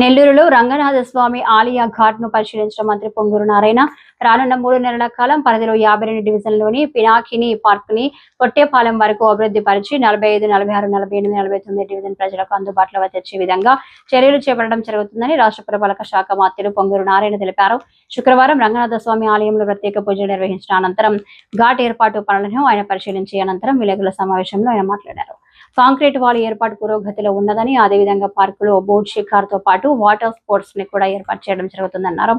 నెల్లూరులో రంగనాథ స్వామి ఆలయ ఘాట్ను పరిశీలించిన మంత్రి పొంగూరు నారాయణ రానున్న మూడు నెలల కాలం పరిధిలో యాభై రెండు డివిజన్లోని పినాకిని పార్క్ని కొట్టేపాలెం వరకు అభివృద్ధి పరిచి నలభై ఐదు నలభై ఆరు నలభై ఎనిమిది నలభై తొమ్మిది డివిజన్ ప్రజలకు అందుబాటులో తెచ్చే విధంగా చర్యలు చేపట్టడం జరుగుతుందని రాష్ట్ర పురపాలక శాఖ మంత్రులు పొంగూరు నారాయణ తెలిపారు. శుక్రవారం రంగనాథ స్వామి ఆలయంలో ప్రత్యేక పూజలు నిర్వహించిన అనంతరం ఘాట్ ఏర్పాటు పనులను ఆయన పరిశీలించి అనంతరం విలేకరుల సమావేశంలో ఆయన మాట్లాడారు. కాంక్రీట్ వాల్ ఏర్పాటు పురోగతిలో ఉన్నదని అదేవిధంగా పార్కులో బోట్ షికార్తో పాటు వాటర్ స్పోర్ట్స్ని కూడా ఏర్పాటు చేయడం జరుగుతుందన్నారు.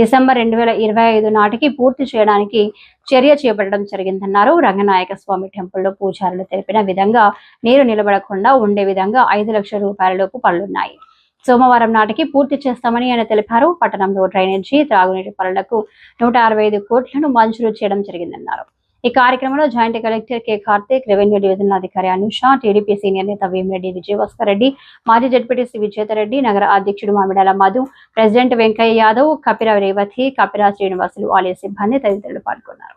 డిసెంబర్ రెండు వేల ఇరవై ఐదు నాటికి పూర్తి చేయడానికి చర్య చేపట్టడం జరిగిందన్నారు. రంగనాయక స్వామి టెంపుల్లో పూజారులు తెలిపిన విధంగా నీరు నిలబడకుండా ఉండే విధంగా ఐదు లక్షల రూపాయల లోపు పనులున్నాయి. సోమవారం నాటికి పూర్తి చేస్తామని ఆయన తెలిపారు. పట్టణంలో డ్రైనేజీ త్రాగునీటి పనులకు నూట అరవై ఐదు కోట్లను మంజూరు చేయడం జరిగిందన్నారు. ఈ కార్యక్రమంలో joint collector K Karthik revenue division అధికారి అనుష టీడీపీ సీనియర్ నేత వేమిరెడ్డి విజయభాస్కర్ రెడ్డి మాజీ జడ్పీటీసీ విజేతరెడ్డి నగర అధ్యక్షుడు మామిడాల మధు ప్రెసిడెంట్ వెంకయ్య యాదవ్ కపిర రేవతి కపిర శ్రీనివాసులు ఆలయ సిబ్బంది తదితరులు పాల్గొన్నారు.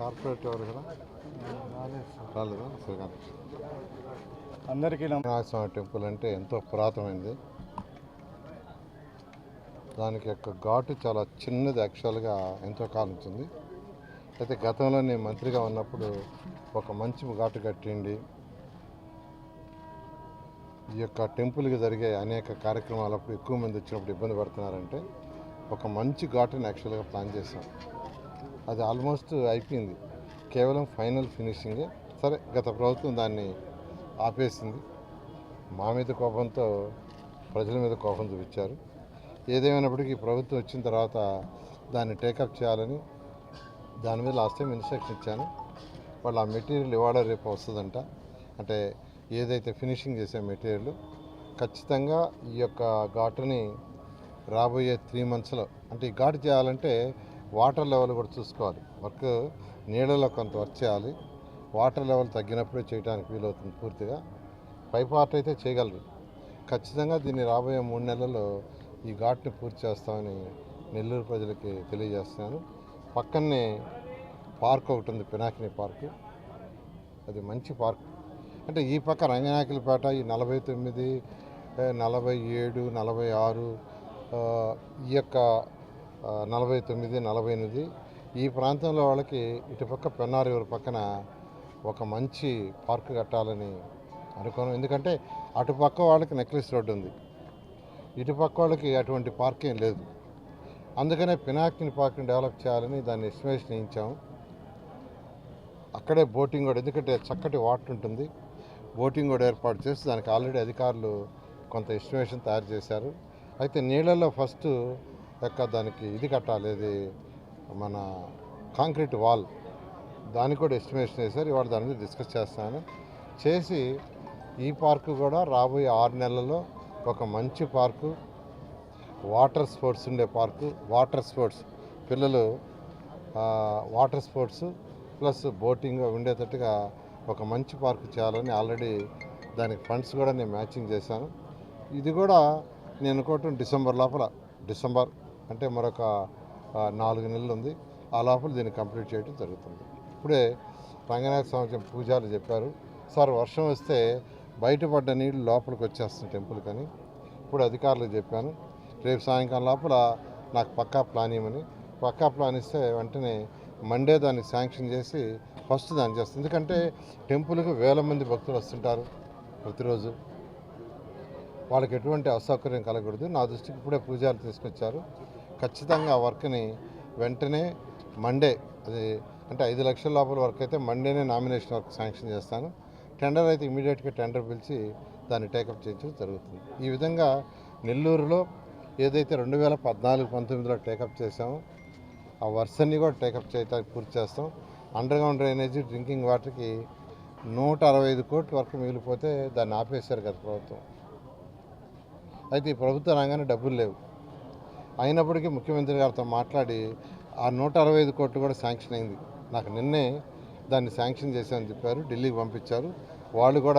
కార్పొరేట్ ఎవరు కదా? రాలేదా? శ్రీకాంత్ అందరికీ రంగనాథస్వామి టెంపుల్ అంటే ఎంతో పురాతనమైనది దానికి యొక్క ఘాటు చాలా చిన్నది యాక్చువల్గా ఎంతో కాలం ఉంటుంది అయితే గతంలో నేను మంత్రిగా ఉన్నప్పుడు ఒక మంచి ఘాటు కట్టిండి ఈ యొక్క టెంపుల్కి జరిగే అనేక కార్యక్రమాలప్పుడు ఎక్కువ మంది వచ్చినప్పుడు ఇబ్బంది పడుతున్నారంటే ఒక మంచి ఘాటుని యాక్చువల్గా ప్లాన్ చేశాం. అది ఆల్మోస్ట్ అయిపోయింది. కేవలం ఫైనల్ ఫినిషింగే. సరే గత ప్రభుత్వం దాన్ని ఆపేసింది. మా మీద కోపంతో ప్రజల మీద కోపం చూపించారు. ఏదేమైనప్పటికీ ప్రభుత్వం వచ్చిన తర్వాత దాన్ని టేకప్ చేయాలని దాని మీద లాస్ట్ టైం ఇన్స్ట్రక్షన్ ఇచ్చాను. వాళ్ళు ఆ మెటీరియల్ ఇవాళ రేపు వస్తుందంట. అంటే ఏదైతే ఫినిషింగ్ చేసే మెటీరియల్ ఖచ్చితంగా ఈ యొక్క ఘాటుని రాబోయే త్రీ మంత్స్లో అంటే ఈ ఘాటు చేయాలంటే వాటర్ లెవెల్ కూడా చూసుకోవాలి. వర్క్ నీళ్ళలో కొంత వర్క్ చేయాలి. వాటర్ లెవెల్ తగ్గినప్పుడే చేయడానికి వీలవుతుంది పూర్తిగా. పై పార్ట్ అయితే చేయగలరు. ఖచ్చితంగా దీన్ని రాబోయే మూడు నెలల్లో ఈ ఘాట్ని పూర్తి చేస్తామని నెల్లూరు ప్రజలకి తెలియజేస్తున్నాను. పక్కనే పార్క్ ఒకటి ఉంది పినాకిని పార్కు. అది మంచి పార్క్. అంటే ఈ పక్క రంగనాయకులపేట ఈ నలభై తొమ్మిది నలభై ఏడు నలభై ఆరు ఈ యొక్క నలభై తొమ్మిది నలభై ఎనిమిది. ఈ ప్రాంతంలో వాళ్ళకి ఇటుపక్క పెన్నారివర్ పక్కన ఒక మంచి పార్క్ కట్టాలని అనుకోను. ఎందుకంటే అటుపక్క వాళ్ళకి నెక్లెస్ రోడ్డు ఉంది. ఇటుపక్క వాళ్ళకి అటువంటి పార్క్ ఏం లేదు. అందుకనే పినాకిని పార్క్ని డెవలప్ చేయాలని దాన్ని ఎస్టిమేషన్ వేయించాము. అక్కడే బోటింగ్ కూడా ఎందుకంటే చక్కటి వాటర్ ఉంటుంది. బోటింగ్ కూడా ఏర్పాటు చేసి దానికి ఆల్రెడీ అధికారులు కొంత ఎస్టిమేషన్ తయారు చేశారు. అయితే నీళ్ళల్లో ఫస్ట్ యొక్క దానికి ఇది కట్టాలి ఇది మన కాంక్రీట్ వాల్. దానికి కూడా ఎస్టిమేషన్ వేశారు ఇవాళ దాని మీద డిస్కస్ చేస్తాను. చేసి ఈ పార్కు కూడా రాబోయే ఆరు నెలల్లో ఒక మంచి పార్కు వాటర్ స్పోర్ట్స్ ఉండే పార్కు వాటర్ స్పోర్ట్స్. పిల్లలు వాటర్ స్పోర్ట్స్ ప్లస్ బోటింగ్ ఉండేటట్టుగా ఒక మంచి పార్క్ చేయాలని ఆల్రెడీ దానికి ఫండ్స్ కూడా నేను మ్యాచింగ్ చేశాను. ఇది కూడా నేను అనుకోవటం డిసెంబర్ లోపల డిసెంబర్ అంటే మరొక నాలుగు నెలలు ఉంది. ఆ లోపల దీన్ని కంప్లీట్ చేయడం జరుగుతుంది. ఇప్పుడే రంగనాథ స్వామి పూజారులు చెప్పారు సార్ వర్షం వస్తే బయటపడ్డ నీళ్ళు లోపలికి వచ్చేస్తుంది టెంపుల్ కానీ. ఇప్పుడు అధికారులకు చెప్పాను రేపు సాయంకాలం లోపల నాకు పక్కా ప్లాన్ ఇవ్వమని. పక్కా ప్లాన్ ఇస్తే వెంటనే మండే దాన్ని శాంక్షన్ చేసి ఫస్ట్ దాన్ని చేస్తుంది ఎందుకంటే టెంపుల్కి వేల మంది భక్తులు వస్తుంటారు ప్రతిరోజు. వాళ్ళకి ఎటువంటి అసౌకర్యం కలగకూడదు. నా దృష్టికి ఇప్పుడే పూజారు తీసుకొచ్చారు. ఖచ్చితంగా ఆ వర్క్ని వెంటనే మండే అది అంటే ఐదు లక్షల లోపల వర్క్ అయితే మండేనే నామినేషన్ వర్క్ శాంక్షన్ చేస్తాను. టెండర్ అయితే ఇమీడియట్గా టెండర్ పిలిచి దాన్ని టేకప్ చేయించడం జరుగుతుంది. ఈ విధంగా నెల్లూరులో ఏదైతే రెండు వేల పద్నాలుగు పంతొమ్మిదిలో టేకప్ చేసామో ఆ వర్షన్ని కూడా టేకప్ చేయడానికి పూర్తి చేస్తాం. అండర్ గ్రౌండ్ డ్రైనేజీ డ్రింకింగ్ వాటర్కి నూట అరవై ఐదు కోట్ల వరకు మిగిలిపోతే దాన్ని ఆపేశారు గత ప్రభుత్వం. అయితే ఈ ప్రభుత్వ రంగానే డబ్బులు లేవు. అయినప్పటికీ ముఖ్యమంత్రి గారితో మాట్లాడి ఆ నూట అరవై ఐదు కోట్లు కూడా శాంక్షన్ అయింది. నాకు నిన్నే దాన్ని శాంక్షన్ చేశామని చెప్పారు ఢిల్లీకి పంపించారు. వాళ్ళు కూడా